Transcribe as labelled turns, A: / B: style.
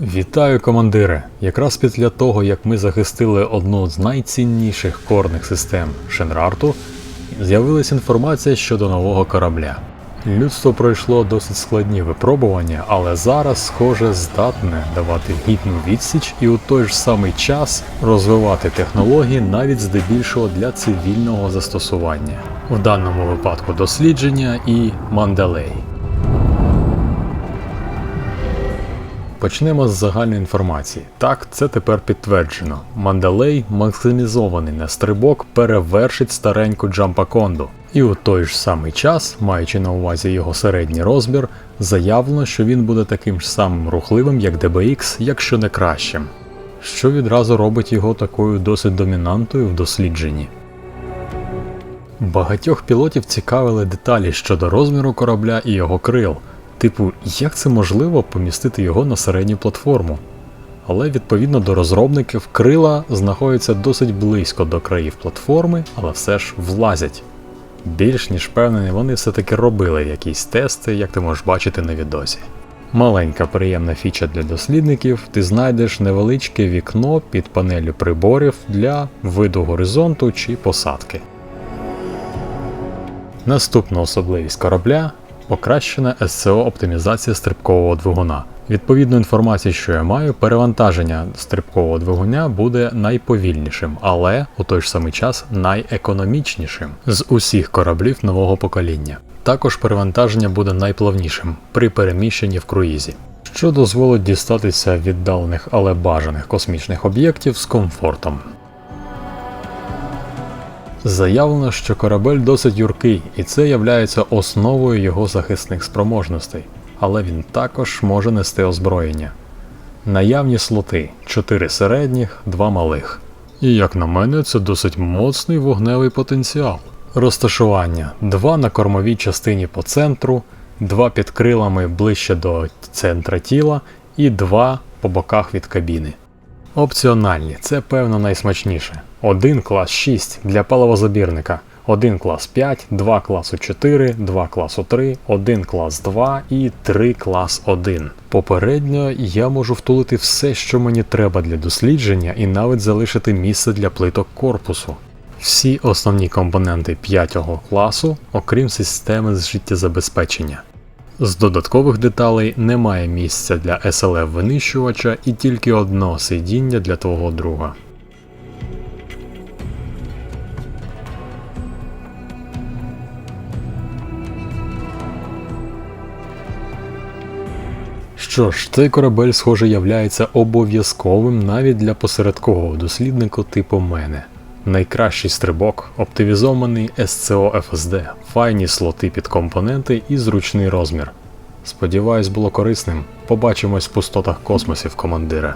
A: Вітаю, командире! Якраз після того, як ми захистили одну з найцінніших корних систем Шенрарту, з'явилася інформація щодо нового корабля. Людство пройшло досить складні випробування, але зараз, схоже, здатне давати гідну відсіч і у той ж самий час розвивати технології навіть здебільшого для цивільного застосування. В даному випадку дослідження і Мандалей. Почнемо з загальної інформації. Так, це тепер підтверджено. Мандалей, максимізований на стрибок, перевершить стареньку Джампаконду. І у той ж самий час, маючи на увазі його середній розмір, заявлено, що він буде таким ж самим рухливим, як DBX, якщо не кращим. Що відразу робить його такою досить домінантою в дослідженні. Багатьох пілотів цікавили деталі щодо розміру корабля і його крил. Типу, як це можливо помістити його на середню платформу? Але відповідно до розробників, крила знаходяться досить близько до країв платформи, але все ж влазять. Більш ніж впевнений, вони все-таки робили якісь тести, як ти можеш бачити на відосі. Маленька приємна фіча для дослідників, ти знайдеш невеличке вікно під панелю приборів для виду горизонту чи посадки. Наступна особливість корабля покращена SCO оптимізація стрибкового двигуна. Відповідно інформації, що я маю, перевантаження стрибкового двигуня буде найповільнішим, але у той ж самий час найекономічнішим з усіх кораблів нового покоління. Також перевантаження буде найплавнішим при переміщенні в круїзі, що дозволить дістатися віддалених, але бажаних космічних об'єктів з комфортом. Заявлено, що корабель досить юркий, і це являється основою його захисних спроможностей, але він також може нести озброєння. Наявні слоти 4 середніх, 2 малих. І як на мене, це досить моцний вогневий потенціал. Розташування 2 на кормовій частині по центру, 2 під крилами ближче до центра тіла і 2 по боках від кабіни. Опціональні, це певно найсмачніше. Один клас 6 для паливозабірника, один клас 5, 2 класу 4, 2 класу 3, 1 клас 2 і 3 клас 1. Попередньо я можу втулити все, що мені треба для дослідження, і навіть залишити місце для плиток корпусу. Всі основні компоненти 5 класу, окрім системи з життєзабезпечення. З додаткових деталей немає місця для SLF винищувача і тільки одно сидіння для твого друга. Що ж, цей корабель, схоже, являється обов'язковим навіть для посередкового дослідника типу мене. Найкращий стрибок, оптимізований SCO FSD, файні слоти під компоненти і зручний розмір. Сподіваюсь, було корисним. Побачимось в пустотах космосів, командире.